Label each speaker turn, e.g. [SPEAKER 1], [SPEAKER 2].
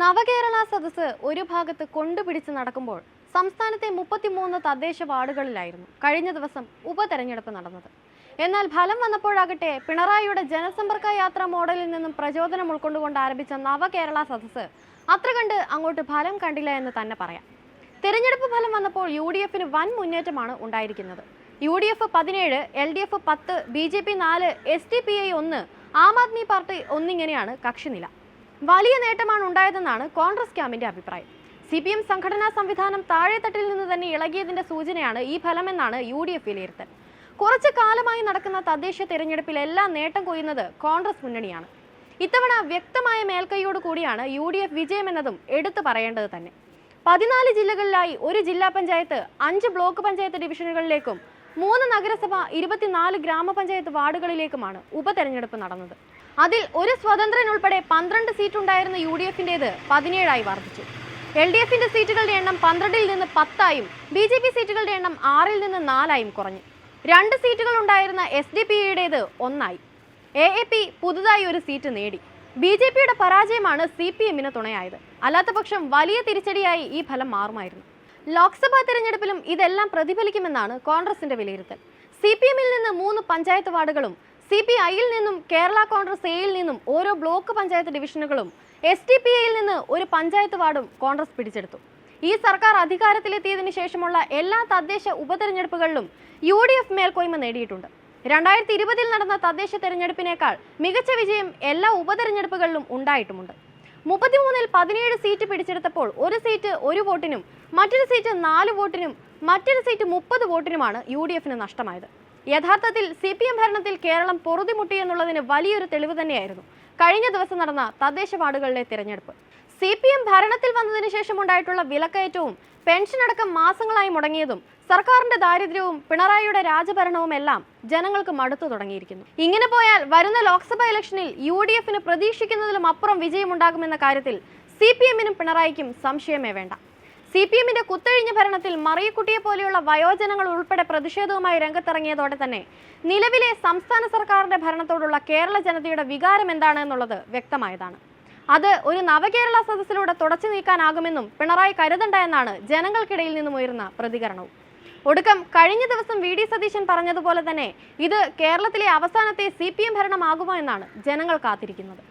[SPEAKER 1] നവകേരള സദസ്സ് ഒരു ഭാഗത്ത് കൊണ്ടുപിടിച്ച് നടക്കുമ്പോൾ സംസ്ഥാനത്തെ മുപ്പത്തിമൂന്ന് തദ്ദേശ വാർഡുകളിലായിരുന്നു കഴിഞ്ഞ ദിവസം ഉപതെരഞ്ഞെടുപ്പ് നടന്നത്. എന്നാൽ ഫലം വന്നപ്പോഴാകട്ടെ പിണറായിയുടെ ജനസമ്പർക്ക യാത്ര മോഡലിൽ നിന്നും പ്രചോദനം ഉൾക്കൊണ്ടുകൊണ്ട് ആരംഭിച്ച നവകേരള സദസ്സ് അത്ര കണ്ട് അങ്ങോട്ട് ഫലം കണ്ടില്ല എന്ന് തന്നെ പറയാം. തെരഞ്ഞെടുപ്പ് ഫലം വന്നപ്പോൾ യു ഡി എഫിന് വൻ മുന്നേറ്റമാണ് ഉണ്ടായിരിക്കുന്നത്. യു ഡി എഫ് പതിനേഴ് എൽ ഡി എഫ് പത്ത് ബി ജെ പി നാല് എസ് ഡി പി ഐ ഒന്ന് ആം ആദ്മി പാർട്ടി ഒന്നിങ്ങനെയാണ് കക്ഷിനില. വലിയ നേട്ടമാണ് ഉണ്ടായതെന്നാണ് കോൺഗ്രസ് ക്യാമ്പിന്റെ അഭിപ്രായം. സി പി എം സംഘടനാ സംവിധാനം താഴെത്തട്ടിൽ നിന്ന് തന്നെ ഇളകിയതിന്റെ സൂചനയാണ് ഈ ഫലമെന്നാണ് യു ഡി എഫ് വിലയിരുത്തൽ. കുറച്ചു കാലമായി നടക്കുന്ന തദ്ദേശ തെരഞ്ഞെടുപ്പിൽ എല്ലാം നേട്ടം കൊയ്യുന്നത് കോൺഗ്രസ് മുന്നണിയാണ്. ഇത്തവണ വ്യക്തമായ മേൽക്കൈയോട് കൂടിയാണ് യു ഡി എഫ് വിജയമെന്നതും എടുത്തു പറയേണ്ടത് തന്നെ. പതിനാല് ജില്ലകളിലായി ഒരു ജില്ലാ പഞ്ചായത്ത് അഞ്ച് ബ്ലോക്ക് പഞ്ചായത്ത് ഡിവിഷനുകളിലേക്കും മൂന്ന് നഗരസഭ ഇരുപത്തിനാല് ഗ്രാമപഞ്ചായത്ത് വാർഡുകളിലേക്കുമാണ് ഉപതെരഞ്ഞെടുപ്പ് നടന്നത്. അതിൽ ഒരു സ്വതന്ത്രൻ ഉൾപ്പെടെ പന്ത്രണ്ട് സീറ്റ് ഉണ്ടായിരുന്ന യു ഡി എഫിന്റേത് പതിനേഴായി വർദ്ധിച്ചു. എൽ ഡി എഫിന്റെ സീറ്റുകളുടെ എണ്ണം പന്ത്രണ്ടിൽ നിന്ന് പത്തായും ബി ജെ പി സീറ്റുകളുടെ എണ്ണം ആറിൽ നിന്ന് നാലായും കുറഞ്ഞു. രണ്ട് സീറ്റുകൾ ഉണ്ടായിരുന്ന എസ് ഡി പി യുടേത് ഒന്നായി. എ എ പി പുതുതായി ഒരു സീറ്റ് നേടി. ബി ജെ പിയുടെ പരാജയമാണ് സി പി എമ്മിന് തുണയായത്. അല്ലാത്തപക്ഷം വലിയ തിരിച്ചടിയായി ഈ ഫലം മാറുമായിരുന്നു. ലോക്സഭാ തെരഞ്ഞെടുപ്പിലും ഇതെല്ലാം പ്രതിഫലിക്കുമെന്നാണ് കോൺഗ്രസിന്റെ വിലയിരുത്തൽ. സി പി എമ്മിൽ നിന്ന് മൂന്ന് പഞ്ചായത്ത് വാർഡുകളും സി പി ഐയിൽ നിന്നും കേരള കോൺഗ്രസ് എയിൽ നിന്നും ഓരോ ബ്ലോക്ക് പഞ്ചായത്ത് ഡിവിഷനുകളും എസ് ടി പി ഐയിൽ നിന്ന് ഒരു പഞ്ചായത്ത് വാർഡും കോൺഗ്രസ് പിടിച്ചെടുത്തു. ഈ സർക്കാർ അധികാരത്തിലെത്തിയതിനു ശേഷമുള്ള എല്ലാ തദ്ദേശ ഉപതെരഞ്ഞെടുപ്പുകളിലും യു ഡി എഫ് മേൽക്കോയ്മ നേടിയിട്ടുണ്ട്. രണ്ടായിരത്തി ഇരുപതിൽ നടന്ന തദ്ദേശ തെരഞ്ഞെടുപ്പിനേക്കാൾ മികച്ച വിജയം എല്ലാ ഉപതെരഞ്ഞെടുപ്പുകളിലും ഉണ്ടായിട്ടുമുണ്ട്. മുപ്പത്തിമൂന്നിൽ പതിനേഴ് സീറ്റ് പിടിച്ചെടുത്തപ്പോൾ ഒരു സീറ്റ് ഒരു വോട്ടിനും മറ്റൊരു സീറ്റ് നാല് വോട്ടിനും മറ്റൊരു സീറ്റ് മുപ്പത് വോട്ടിനുമാണ് യു ഡി എഫിന് നഷ്ടമായത്. യഥാർത്ഥത്തിൽ സി പി എം ഭരണത്തിൽ കേരളം പൊറുതിമുട്ടി എന്നുള്ളതിന് വലിയൊരു തെളിവ് തന്നെയായിരുന്നു. കഴിഞ്ഞ ദിവസം നടന്ന തദ്ദേശ വാർഡുകളിലെ തിരഞ്ഞെടുപ്പ്. സി പി എം ഭരണത്തിൽ വന്നതിന് ശേഷം ഉണ്ടായിട്ടുള്ള വിലക്കയറ്റവും പെൻഷൻ അടക്കം മാസങ്ങളായി മുടങ്ങിയതും സർക്കാരിന്റെ ദാരിദ്ര്യവും പിണറായിയുടെ രാജഭരണവും എല്ലാം ജനങ്ങൾക്ക് മടുത്തു തുടങ്ങിയിരിക്കുന്നു. ഇങ്ങനെ പോയാൽ വരുന്ന ലോക്സഭാ ഇലക്ഷനിൽ യു ഡി എഫിന് പ്രതീക്ഷിക്കുന്നതിലും അപ്പുറം വിജയമുണ്ടാകുമെന്ന കാര്യത്തിൽ സി പി എമ്മിനും പിണറായിക്കും സംശയമേ വേണ്ട. സി പി എമ്മിന്റെ കുത്തഴിഞ്ഞ ഭരണത്തിൽ മറിയക്കുട്ടിയെ പോലെയുള്ള വയോജനങ്ങൾ ഉൾപ്പെടെ പ്രതിഷേധവുമായി രംഗത്തിറങ്ങിയതോടെ തന്നെ നിലവിലെ സംസ്ഥാന സർക്കാരിന്റെ ഭരണത്തോടുള്ള കേരള ജനതയുടെ വികാരം എന്താണ് എന്നുള്ളത് വ്യക്തമായതാണ്. അത് ഒരു നവകേരള സദസ്സിലൂടെ തുടച്ചു നീക്കാനാകുമെന്നും പിണറായി കരുതണ്ട എന്നാണ് ജനങ്ങൾക്കിടയിൽ നിന്നും ഉയർന്ന പ്രതികരണവും. ഒടുക്കം കഴിഞ്ഞ ദിവസം വി ഡി സതീശൻ പറഞ്ഞതുപോലെ തന്നെ ഇത് കേരളത്തിലെ അവസാനത്തെ സി പി എം ഭരണമാകുമോ എന്നാണ് ജനങ്ങൾ കാത്തിരിക്കുന്നത്.